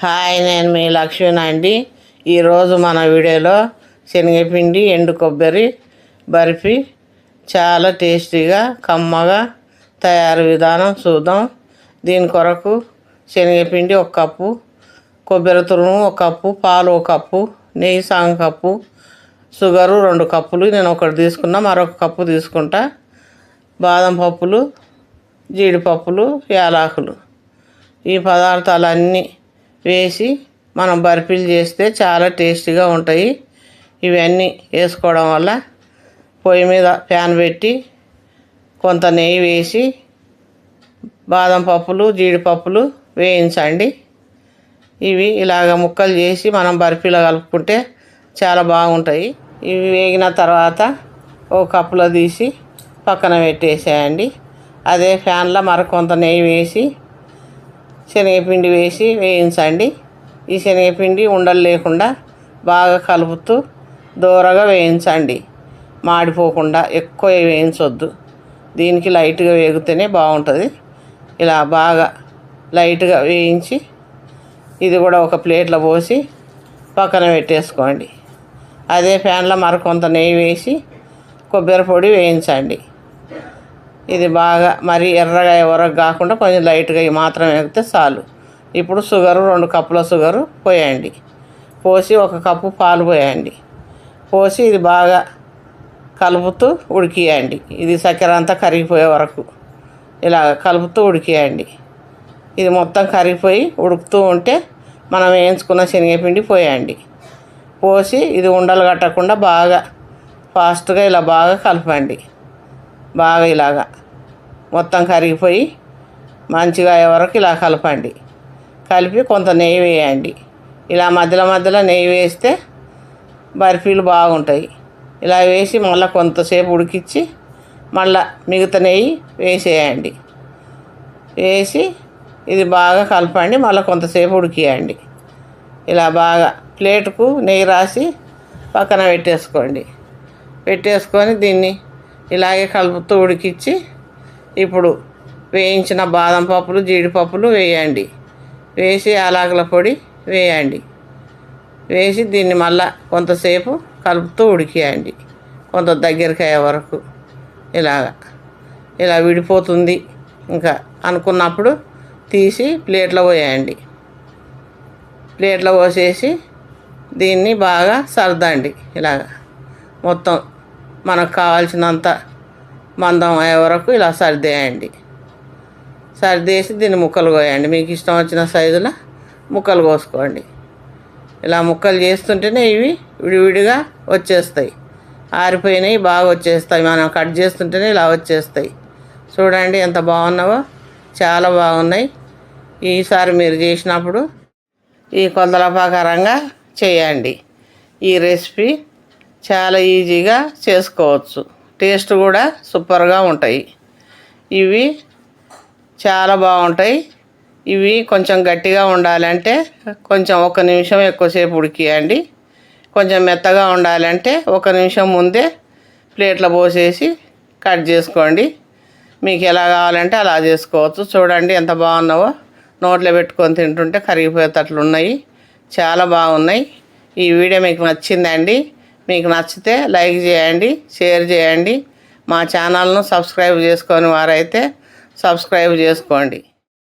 Hi నేను మీ లక్ష్మణ్ అండి. ఈరోజు మన వీడియోలో శనగపిండి ఎండు కొబ్బరి బర్ఫీ చాలా టేస్టీగా కమ్మగా తయారు విధానం చూద్దాం. దీని కొరకు శనగపిండి ఒక కప్పు కొబ్బరి తురుము ఒక కప్పు పాలు ఒక కప్పు నెయ్యి సగం కప్పు షుగరు రెండు కప్పులు నేను ఒకటి తీసుకున్నా మరొక కప్పు తీసుకుంటా. బాదం పప్పులు జీడిపప్పులు యాలకులు. ఈ పదార్థాలన్నీ వేసి మనం బర్ఫీలు చేస్తే చాలా టేస్టీగా ఉంటాయి. ఇవన్నీ వేసుకోవడం వల్ల పొయ్యి మీద ప్యాన్ పెట్టి కొంత నెయ్యి వేసి బాదం పప్పులు జీడిపప్పులు వేయించండి. ఇవి ఇలాగ ముక్కలు చేసి మనం బర్ఫీలో కలుపుకుంటే చాలా బాగుంటాయి. ఇవి వేగిన తర్వాత ఒక కప్పులో తీసి పక్కన పెట్టేసేయండి. అదే ఫ్యాన్లో మరికొంత నెయ్యి వేసి శనగపిండి వేసి వేయించండి. ఈ శనగపిండి ఉండలు లేకుండా బాగా కలుపుతూ దూరగా వేయించండి. మాడిపోకుండా ఎక్కువ వేయించొద్దు. దీనికి లైట్గా వేగితేనే బాగుంటుంది. ఇలా బాగా లైట్గా వేయించి ఇది కూడా ఒక ప్లేట్లో పోసి పక్కన పెట్టేసుకోండి. అదే ప్యాన్లో మరికొంత నెయ్యి వేసి కొబ్బరి పొడి వేయించండి. ఇది బాగా మరి ఎర్రగా ఎవరకు కాకుండా కొంచెం లైట్గా మాత్రం వేగితే చాలు. ఇప్పుడు షుగరు రెండు కప్పుల షుగరు పోయండి. పోసి ఒక కప్పు పాలు పోయండి. పోసి ఇది బాగా కలుపుతూ ఉడికియండి. ఇది చక్కెర అంతా కరిగిపోయే వరకు ఇలా కలుపుతూ ఉడికియండి. ఇది మొత్తం కరిగిపోయి ఉడుకుతూ ఉంటే మనం వేయించుకున్న శనగపిండి పోయండి. పోసి ఇది ఉండలు కట్టకుండా బాగా ఫాస్ట్గా ఇలా బాగా కలపండి. బాగా ఇలాగా మొత్తం కరిగిపోయి మంచిగా అయ్యే వరకు ఇలా కలపండి. కలిపి కొంత నెయ్యి వేయండి. ఇలా మధ్యలో మధ్యలో నెయ్యి వేస్తే బర్ఫీలు బాగుంటాయి. ఇలా వేసి మళ్ళీ కొంతసేపు ఉడికించి మళ్ళా మిగతా నెయ్యి వేసేయండి. వేసి ఇది బాగా కలపండి. మళ్ళీ కొంతసేపు ఉడికియండి. ఇలా బాగా ప్లేటుకు నెయ్యి రాసి పక్కన పెట్టేసుకోండి. పెట్టేసుకొని దీన్ని ఇలాగే కలుపుతూ ఉడికించి ఇప్పుడు వేయించిన బాదం పప్పులు జీడిపప్పులు వేయండి. వేసి అలాగల పొడి వేయండి. వేసి దీన్ని మళ్ళా కొంతసేపు కలుపుతూ ఉడికియండి. కొంత దగ్గరికి అయ్యే వరకు ఇలాగ. ఇలా విడిపోతుంది. ఇంకా అనుకున్నప్పుడు తీసి ప్లేట్లో పోయండి. ప్లేట్లో పోసేసి దీన్ని బాగా సర్దండి ఇలాగ. మొత్తం మనకు కావాల్సినంత మందం అయ్యే వరకు ఇలా సర్దేయండి. సర్దేసి దీన్ని ముక్కలు కోయండి. మీకు ఇష్టం వచ్చిన సైజులో ముక్కలు కోసుకోండి. ఇలా ముక్కలు చేస్తుంటేనే ఇవి విడివిడిగా వచ్చేస్తాయి. ఆరిపోయినాయి బాగా వచ్చేస్తాయి. మనం కట్ చేస్తుంటేనే ఇలా వచ్చేస్తాయి. చూడండి ఎంత బాగున్నావో. చాలా బాగున్నాయి. ఈసారి మీరు చేసినప్పుడు ఈ కొలతల చేయండి. ఈ రెసిపీ చాలా ఈజీగా చేసుకోవచ్చు. టేస్ట్ కూడా సూపర్గా ఉంటాయి. ఇవి చాలా బాగుంటాయి. ఇవి కొంచెం గట్టిగా ఉండాలంటే కొంచెం ఒక నిమిషం ఎక్కువసేపు ఉడికియండి. కొంచెం మెత్తగా ఉండాలంటే ఒక నిమిషం ముందే ప్లేట్లో పోసేసి కట్ చేసుకోండి. మీకు ఎలా కావాలంటే అలా చేసుకోవచ్చు. చూడండి ఎంత బాగున్నావో. నోట్లో పెట్టుకొని తింటుంటే కరిగిపోయేటట్లు ఉన్నాయి చాలా బాగున్నాయి. ఈ వీడియో మీకు నచ్చిందండి. మీకు నచ్చితే లైక్ చేయండి షేర్ చేయండి. మా ఛానల్ను సబ్స్క్రైబ్ చేసుకొని వారైతే సబ్స్క్రైబ్ చేసుకోండి.